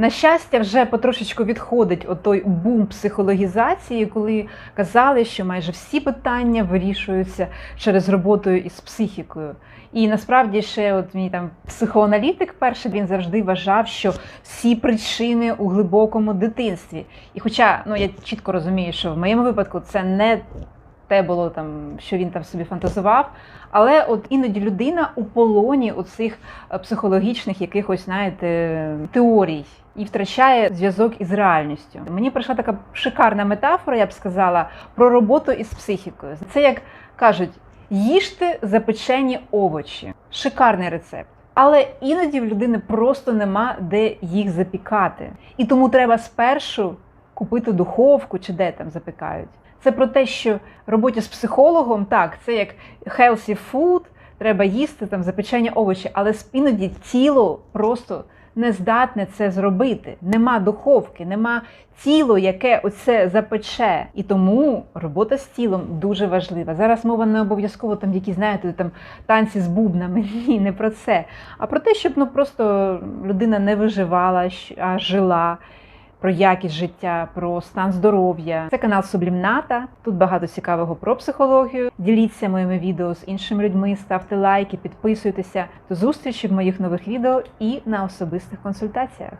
На щастя, вже потрошечку відходить отой бум психологізації, коли казали, що майже всі питання вирішуються через роботою із психікою. І насправді ще от мій там психоаналітик перший він завжди вважав, що всі причини у глибокому дитинстві. І хоча ну я чітко розумію, що в моєму випадку це не те було там, що він там собі фантазував. Але от іноді людина у полоні оцих е, психологічних якихось, знаєте, теорій і втрачає зв'язок із реальністю. Мені прийшла така шикарна метафора, я б сказала, про роботу із психікою. Це як кажуть, їжте запечені овочі. Шикарний рецепт. Але іноді в людини просто нема де їх запікати. І тому треба спершу купити духовку чи де там запікають. Це про те, що роботі з психологом так, це як healthy food, треба їсти там запечені овочі, але іноді тіло просто не здатне це зробити. Нема духовки, нема тіло, яке оце запече. І тому робота з тілом дуже важлива. Зараз мова не обов'язково там, які знаєте, там танці з бубнами. Ні, не про це. А про те, щоб ну просто людина не виживала, а жила. Про якість життя, про стан здоров'я. Це канал Сублімната. Тут багато цікавого про психологію. Діліться моїми відео з іншими людьми, ставте лайки, підписуйтеся. До зустрічі в моїх нових відео і на особистих консультаціях.